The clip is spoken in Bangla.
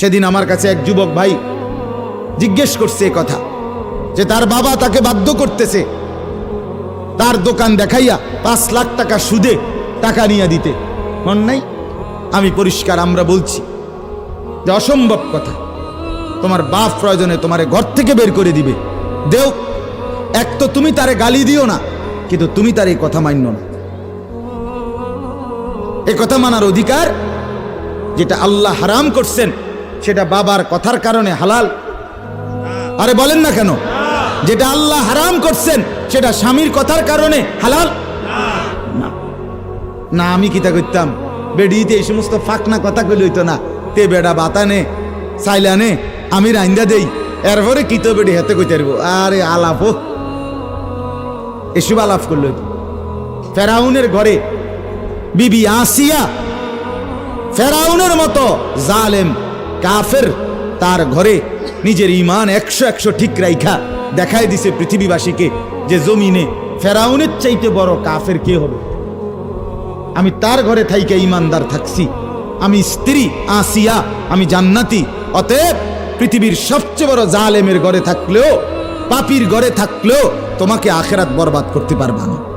সেদিন আমার কাছে এক যুবক ভাই জিজ্ঞেস করছে কথা, যে তার বাবা তাকে বাধ্য করতেছে তার দোকান দেখাইয়া পাঁচ লাখ টাকা সুদে টাকা নিয়ে দিতে। মন নাই? আমি পরিষ্কার, আমরা বলছি যে অসম্ভব কথা। তোমার বাপ প্রয়োজনে তোমারে ঘর থেকে বের করে দিবে। দেও, এক তো তুমি তারে গালি দিও না, কিন্তু তুমি তার এই কথা মান্য না। এ কথা মানার অধিকার যেটা আল্লাহ হারাম করছেন সেটা বাবার কথার কারণে হালাল। আরে বলেন না কেন? যেটা আল্লাহ হারাম করছেন, সেটা স্বামীর কথার কারণে হালাল? না, আমি কিতা করতাম? বেডিতে এই সমস্ত ফাঁকনা কথা কইলে হইতো না। তে বেড়া বাতানে, সাইলানে, আমি রাইন্দা দেই। এরপরে কিতো বেডি হাতে কইতে পারব? আরে আলাপ এসব আলাপ করল ফেরাউনের ঘরে বিবি আসিয়া ফেরাউনের মতো জালেম কাফের তার ঘরে নিজের ইমান একশো একশো ঠিক রাইখা দেখাই দিছে পৃথিবীবাসীকে যে জমিনে ফেরাউনের চাইতে বড় কাফের কে হবে? আমি তার ঘরে থাইকে ইমানদার থাকছি। আমি স্ত্রী, আসিয়া, আমি জান্নাতি। অতএব পৃথিবীর সবচেয়ে বড় জালেমের ঘরে থাকলেও, পাপির ঘরে থাকলেও তোমাকে আখেরাত বরবাদ করতে পারবা না।